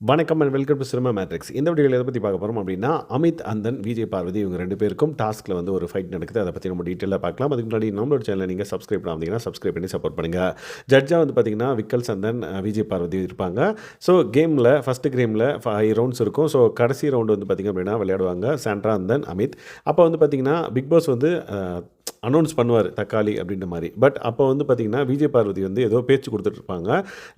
வணக்கம் and welcome to Cinema Matrix இந்த வீடியோவில் எதை பற்றி பார்க்க போகிறோம் அப்படின்னா அமித் அந்தன் விஜய் பார்வதி இவங்க ரெண்டு பேருக்கும் டாஸ்க்கில் வந்து ஒரு ஃபைட் நடக்குது. அதை பற்றி நம்ம டீட்டெயிலாக பார்க்கலாம். அதுக்கு முன்னாடி நம்மளோட சேனலை நீங்கள் சப்ஸ்கிரைப் பண்ணாதீங்கன்னா சப்ஸ்கிரைப் பண்ணி சப்போர்ட் பண்ணுங்கள் ஜட்ஜாக வந்து பார்த்தீங்கன்னா விக்கல் சந்தன் விஜய் பார்வதி இருப்பாங்க. ஸோ கேமில் ஃபஸ்ட்டு கேமில் ஃபைவ் ரவுண்ட்ஸ் இருக்கும். ஸோ கடைசி ரவுண்டு வந்து பார்த்திங்க அப்படின்னா விளையாடுவாங்க சாண்ட்ரா அந்தன் அமித். அப்போ வந்து பார்த்திங்கன்னா பிக் பாஸ் வந்து அனௌன்ஸ் பண்ணுவார் தக்காளி அப்படின்ற மாதிரி. பட் அப்போ வந்து பார்த்திங்கன்னா விஜய் பார்வதி வந்து ஏதோ பேச்சு கொடுத்துட்ருப்பாங்க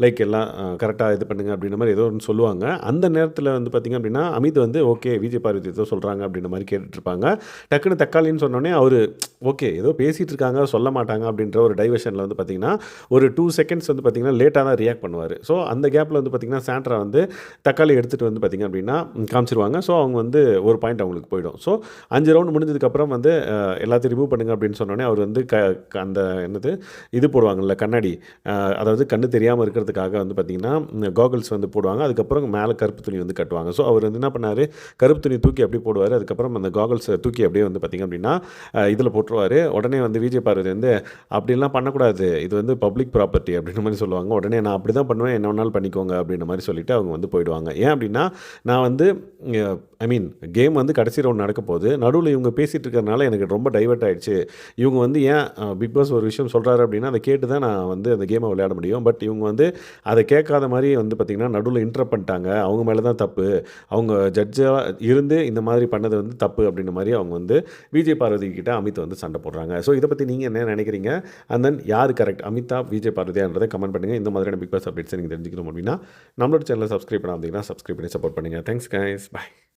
லைக் எல்லாம் கரெக்டாக இது பண்ணுங்க அப்படின்ற மாதிரி ஏதோ ஒன்று சொல்லுவாங்க. அந்த நேரத்தில் வந்து பார்த்திங்க அப்படின்னா அமித் வந்து ஓகே விஜய் பார்வதி ஏதோ சொல்கிறாங்க அப்படின்ற மாதிரி கேட்டுட்ருப்பாங்க டக்குன்னு தக்காளின்னு சொன்னோடனே அவர் ஓகே ஏதோ பேசிகிட்டு இருக்காங்க சொல்ல மாட்டாங்க அப்படின்ற ஒரு டைவர்ஷனில் வந்து பார்த்திங்கன்னா ஒரு டூ செகண்ட்ஸ் வந்து பார்த்திங்கன்னா லேட்டாக தான் ரியாக்ட் பண்ணுவார். ஸோ அந்த கேப்பில் வந்து பார்த்திங்கன்னா சாண்ட்ரா வந்து தக்காளி எடுத்துகிட்டு வந்து பார்த்திங்க அப்படின்னா காமிச்சிருவாங்க. ஸோ அவங்க வந்து ஒரு பாயிண்ட் அவங்களுக்கு போயிடும். ஸோ அஞ்சு ரவுண்ட் முடிஞ்சதுக்கப்புறம் வந்து எல்லாத்தையும் ரிமூவ் பண்ணுங்க அப்படின்னு அப்படின்னு சொன்னோடனே அவர் வந்து க க- அந்த என்னது இது போடுவாங்கல்ல கண்ணாடி. அதாவது கண்ணு தெரியாமல் இருக்கிறதுக்காக வந்து பார்த்திங்கன்னா கோகல்ஸ் வந்து போடுவாங்க. அதுக்கப்புறம் மேலே கருப்பு துணி வந்து கட்டுவாங்க. ஸோ அவர் வந்து என்ன பண்ணார் கருப்பு துணி தூக்கி அப்படியே போடுவார். அதுக்கப்புறம் அந்த காகல்ஸை தூக்கி அப்படியே வந்து பார்த்திங்க அப்படின்னா இதில் போட்டுருவார். உடனே வந்து விஜய் பார்வதி வந்து அப்படிலாம் பண்ணக்கூடாது. இது வந்து பப்ளிக் ப்ராப்பர்ட்டி அப்படின்ற மாதிரி சொல்லுவாங்க. உடனே நான் அப்படி தான் பண்ணுவேன். என்ன வேணாலும் பண்ணிக்கோங்க அப்படின்ற மாதிரி சொல்லிட்டு அவங்க வந்து போயிடுவாங்க. ஏன் அப்படின்னா நான் வந்து ஐ மீன் கேம் வந்து கடைசி ரவுண்ட் நடக்க போகுது. நடுவில் இவங்க பேசிகிட்டு இருக்கிறதுனால எனக்கு ரொம்ப டைவர்ட் ஆகிடுச்சு இவங்க வந்து ஏன் பிக் பாஸ் ஒரு விஷயம் சொல்கிறாரு அப்படின்னா அதை கேட்டு தான் நான் வந்து அந்த கேமை விளையாட முடியும். பட் இவங்க வந்து அதை கேட்காத மாதிரி வந்து பார்த்திங்கன்னா நடுவில் இன்டர் பண்ணிட்டாங்க. அவங்க மேலே தான் தப்பு. அவங்க ஜட்ஜாக இருந்து இந்த மாதிரி பண்ணது வந்து தப்பு அப்படின்ற மாதிரி அவங்க வந்து விஜய் பார்வதி கிட்ட அமித் வந்து சண்டை போடுறாங்க. ஸோ இதை பற்றி நீங்கள் என்ன நினைக்கிறீங்க? அண்ட் தென் யார் கரெக்ட் அமிதா விஜய் பார்வதியான்றதை கமெண்ட் பண்ணுங்கள் இந்த மாதிரியான பிக் பாஸ் அப்டேட்ஸை நீங்கள் தெரிஞ்சுக்கணும் அப்படின்னா நம்மளோட சேனலை சப்ஸ்கிரைப் பண்ணாதீங்கன்னா சப்ஸ்கிரைப் பண்ணி சப்போர்ட் பண்ணுங்கள் தேங்க்ஸ் கைஸ் பை